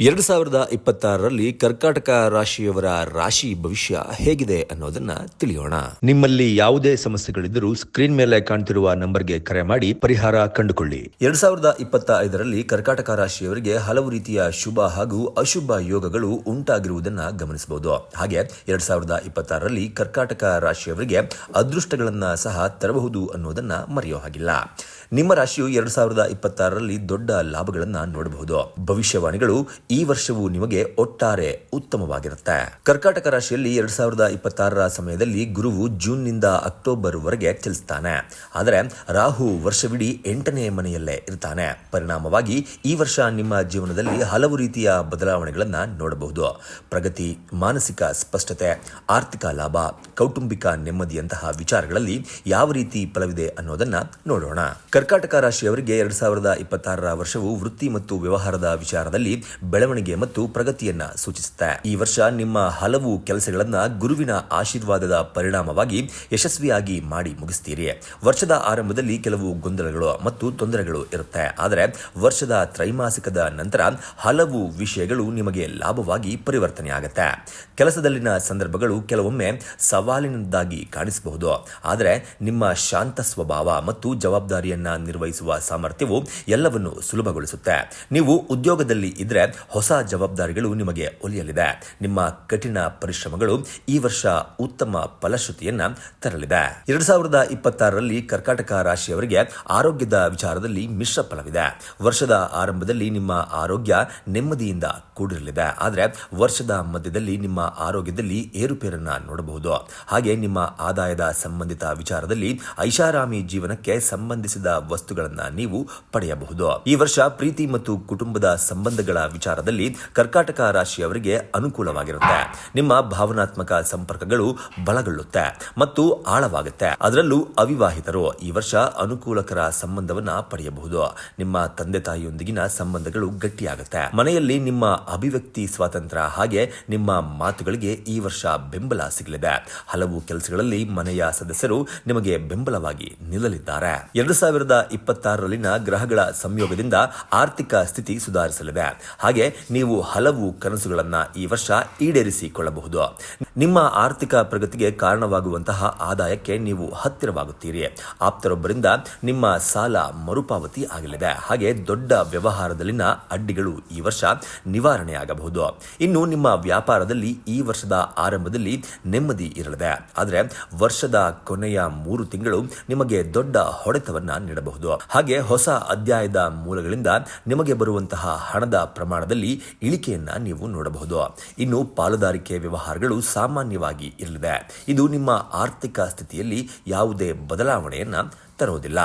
ಎರಡು ಸಾವಿರದ ಇಪ್ಪತ್ತಾರರಲ್ಲಿ ಕರ್ಕಾಟಕ ರಾಶಿಯವರ ರಾಶಿ ಭವಿಷ್ಯ ಹೇಗಿದೆ ಅನ್ನೋದನ್ನ ತಿಳಿಯೋಣ. ನಿಮ್ಮಲ್ಲಿ ಯಾವುದೇ ಸಮಸ್ಯೆಗಳಿದ್ದರೂ ಸ್ಕ್ರೀನ್ ಮೇಲೆ ಕಾಣ್ತಿರುವ ನಂಬರ್ಗೆ ಕರೆ ಮಾಡಿ ಪರಿಹಾರ ಕಂಡುಕೊಳ್ಳಿ. ಎರಡು ಸಾವಿರದ ಇಪ್ಪತ್ತ ಐದರಲ್ಲಿ ಕರ್ಕಾಟಕ ರಾಶಿಯವರಿಗೆ ಹಲವು ರೀತಿಯ ಶುಭ ಹಾಗೂ ಅಶುಭ ಯೋಗಗಳು ಉಂಟಾಗಿರುವುದನ್ನ ಗಮನಿಸಬಹುದು. ಹಾಗೆ ಎರಡು ಸಾವಿರದ ಇಪ್ಪತ್ತಾರರಲ್ಲಿ ಕರ್ಕಾಟಕ ರಾಶಿಯವರಿಗೆ ಅದೃಷ್ಟಗಳನ್ನ ಸಹ ತರಬಹುದು ಅನ್ನೋದನ್ನ ಮರೆಯೋ ಹಾಗಿಲ್ಲ. ನಿಮ್ಮ ರಾಶಿಯು ಎರಡು ಸಾವಿರದ ಇಪ್ಪತ್ತಾರರಲ್ಲಿ ದೊಡ್ಡ ಲಾಭಗಳನ್ನು ನೋಡಬಹುದು. ಭವಿಷ್ಯವಾಣಿಗಳು ಈ ವರ್ಷವು ನಿಮಗೆ ಒಟ್ಟಾರೆ ಉತ್ತಮವಾಗಿರುತ್ತೆ. ಕರ್ಕಾಟಕ ರಾಶಿಯಲ್ಲಿ ಎರಡು ಸಾವಿರದ ಇಪ್ಪತ್ತಾರರ ಸಮಯದಲ್ಲಿ ಗುರುವು ಜೂನ್ನಿಂದ ಅಕ್ಟೋಬರ್ ವರೆಗೆ ಚಲಿಸ್ತಾನೆ. ಆದರೆ ರಾಹು ವರ್ಷವಿಡೀ ಎಂಟನೇ ಮನೆಯಲ್ಲೇ ಇರ್ತಾನೆ. ಪರಿಣಾಮವಾಗಿ ಈ ವರ್ಷ ನಿಮ್ಮ ಜೀವನದಲ್ಲಿ ಹಲವು ರೀತಿಯ ಬದಲಾವಣೆಗಳನ್ನು ನೋಡಬಹುದು. ಪ್ರಗತಿ, ಮಾನಸಿಕ ಸ್ಪಷ್ಟತೆ, ಆರ್ಥಿಕ ಲಾಭ, ಕೌಟುಂಬಿಕ ನೆಮ್ಮದಿಯಂತಹ ವಿಚಾರಗಳಲ್ಲಿ ಯಾವ ರೀತಿ ಫಲವಿದೆ ಅನ್ನೋದನ್ನ ನೋಡೋಣ. ಕರ್ಕಾಟಕ ರಾಶಿಯವರಿಗೆ ಎರಡ್ ಸಾವಿರದ ಇಪ್ಪತ್ತಾರರ ವರ್ಷವು ವೃತ್ತಿ ಮತ್ತು ವ್ಯವಹಾರದ ವಿಚಾರದಲ್ಲಿ ಬೆಳವಣಿಗೆ ಮತ್ತು ಪ್ರಗತಿಯನ್ನ ಸೂಚಿಸುತ್ತೆ. ಈ ವರ್ಷ ನಿಮ್ಮ ಹಲವು ಕೆಲಸಗಳನ್ನ ಗುರುವಿನ ಆಶೀರ್ವಾದದ ಪರಿಣಾಮವಾಗಿ ಯಶಸ್ವಿಯಾಗಿ ಮಾಡಿ ಮುಗಿಸ್ತೀರಿ. ವರ್ಷದ ಆರಂಭದಲ್ಲಿ ಕೆಲವು ಗೊಂದಲಗಳು ಮತ್ತು ತೊಂದರೆಗಳು ಇರುತ್ತೆ. ಆದರೆ ವರ್ಷದ ತ್ರೈಮಾಸಿಕದ ನಂತರ ಹಲವು ವಿಷಯಗಳು ನಿಮಗೆ ಲಾಭವಾಗಿ ಪರಿವರ್ತನೆ ಆಗುತ್ತೆ. ಕೆಲಸದಲ್ಲಿನ ಸಂದರ್ಭಗಳು ಕೆಲವೊಮ್ಮೆ ಸವಾಲಿನದ್ದಾಗಿ ಕಾಣಿಸಬಹುದು. ಆದರೆ ನಿಮ್ಮ ಶಾಂತ ಸ್ವಭಾವ ಮತ್ತು ಜವಾಬ್ದಾರಿಯನ್ನ ನಿರ್ವಹಿಸುವ ಸಾಮರ್ಥ್ಯವು ಎಲ್ಲವನ್ನು ಸುಲಭಗೊಳಿಸುತ್ತೆ. ನೀವು ಉದ್ಯೋಗದಲ್ಲಿ ಇದ್ರೆ ಹೊಸ ಜವಾಬ್ದಾರಿಗಳು ನಿಮಗೆ ಒಲಿಯಲಿದೆ. ನಿಮ್ಮ ಕಠಿಣ ಪರಿಶ್ರಮಗಳು ಈ ವರ್ಷ ಉತ್ತಮ ಫಲಶ್ರುತಿಯನ್ನ ತರಲಿದೆ. ಎರಡ್ ಸಾವಿರದ ಇಪ್ಪತ್ತಾರರಲ್ಲಿ ಕರ್ಕಾಟಕ ರಾಶಿಯವರಿಗೆ ಆರೋಗ್ಯದ ವಿಚಾರದಲ್ಲಿ ಮಿಶ್ರ ಫಲವಿದೆ. ವರ್ಷದ ಆರಂಭದಲ್ಲಿ ನಿಮ್ಮ ಆರೋಗ್ಯ ನೆಮ್ಮದಿಯಿಂದ ಕೂಡಿರಲಿದೆ. ಆದರೆ ವರ್ಷದ ಮಧ್ಯದಲ್ಲಿ ನಿಮ್ಮ ಆರೋಗ್ಯದಲ್ಲಿ ಏರುಪೇರನ್ನ ನೋಡಬಹುದು. ಹಾಗೆ ನಿಮ್ಮ ಆದಾಯದ ಸಂಬಂಧಿತ ವಿಚಾರದಲ್ಲಿ ಐಷಾರಾಮಿ ಜೀವನಕ್ಕೆ ಸಂಬಂಧಿಸಿದ ವಸ್ತುಗಳನ್ನ ನೀವು ಪಡೆಯಬಹುದು. ಈ ವರ್ಷ ಪ್ರೀತಿ ಮತ್ತು ಕುಟುಂಬದ ಸಂಬಂಧಗಳ ವಿಚಾರದಲ್ಲಿ ಕರ್ಕಾಟಕ ರಾಶಿಯವರಿಗೆ ಅನುಕೂಲವಾಗಿರುತ್ತೆ. ನಿಮ್ಮ ಭಾವನಾತ್ಮಕ ಸಂಪರ್ಕಗಳು ಬಲಗೊಳ್ಳುತ್ತೆ ಮತ್ತು ಆಳವಾಗುತ್ತೆ. ಅದರಲ್ಲೂ ಅವಿವಾಹಿತರು ಈ ವರ್ಷ ಅನುಕೂಲಕರ ಸಂಬಂಧವನ್ನ ಪಡೆಯಬಹುದು. ನಿಮ್ಮ ತಂದೆ ತಾಯಿಯೊಂದಿಗಿನ ಸಂಬಂಧಗಳು ಗಟ್ಟಿಯಾಗುತ್ತೆ. ಮನೆಯಲ್ಲಿ ನಿಮ್ಮ ಅಭಿವ್ಯಕ್ತಿ ಸ್ವಾತಂತ್ರ್ಯ ಹಾಗೆ ನಿಮ್ಮ ಮಾತುಗಳಿಗೆ ಈ ವರ್ಷ ಬೆಂಬಲ ಸಿಗಲಿದೆ. ಹಲವು ಕೆಲಸಗಳಲ್ಲಿ ಮನೆಯ ಸದಸ್ಯರು ನಿಮಗೆ ಬೆಂಬಲವಾಗಿ ನಿಲ್ಲಲಿದ್ದಾರೆ. ಎರಡು ಸಾವಿರದ ಇಪ್ಪತ್ತಾರರಲ್ಲಿನ ಗ್ರಹಗಳ ಸಂಯೋಗದಿಂದ ಆರ್ಥಿಕ ಸ್ಥಿತಿ ಸುಧಾರಿಸಲಿದೆ. ಹಾಗೆ ನೀವು ಹಲವು ಕನಸುಗಳನ್ನು ಈ ವರ್ಷ ಈಡೇರಿಸಿಕೊಳ್ಳಬಹುದು. ನಿಮ್ಮ ಆರ್ಥಿಕ ಪ್ರಗತಿಗೆ ಕಾರಣವಾಗುವಂತಹ ಆದಾಯಕ್ಕೆ ನೀವು ಹತ್ತಿರವಾಗುತ್ತೀರಿ. ಆಪ್ತರೊಬ್ಬರಿಂದ ನಿಮ್ಮ ಸಾಲ ಮರುಪಾವತಿ ಆಗಲಿದೆ. ಹಾಗೆ ದೊಡ್ಡ ವ್ಯವಹಾರದಲ್ಲಿನ ಅಡ್ಡಿಗಳು ಈ ವರ್ಷ ನಿವಾರಣೆಯಾಗಬಹುದು. ಇನ್ನು ನಿಮ್ಮ ವ್ಯಾಪಾರದಲ್ಲಿ ಈ ವರ್ಷದ ಆರಂಭದಲ್ಲಿ ನೆಮ್ಮದಿ ಇರಲಿದೆ. ಆದರೆ ವರ್ಷದ ಕೊನೆಯ ಮೂರು ತಿಂಗಳು ನಿಮಗೆ ದೊಡ್ಡ ಹೊಡೆತವನ್ನ ನೀಡಬಹುದು ಹಾಗೆ ಹೊಸ ಅಧ್ಯಾಯದ ಮೂಲಗಳಿಂದ ನಿಮಗೆ ಬರುವಂತಹ ಹಣದ ಪ್ರಮಾಣದಲ್ಲಿ ಇಳಿಕೆಯನ್ನ ನೀವು ನೋಡಬಹುದು. ಇನ್ನು ಪಾಲುದಾರಿಕೆ ವ್ಯವಹಾರಗಳು ಸಾಮಾನ್ಯವಾಗಿ ಇರಲಿದೆ. ಇದು ನಿಮ್ಮ ಆರ್ಥಿಕ ಸ್ಥಿತಿಯಲ್ಲಿ ಯಾವುದೇ ಬದಲಾವಣೆಯನ್ನ ತರುವುದಿಲ್ಲ.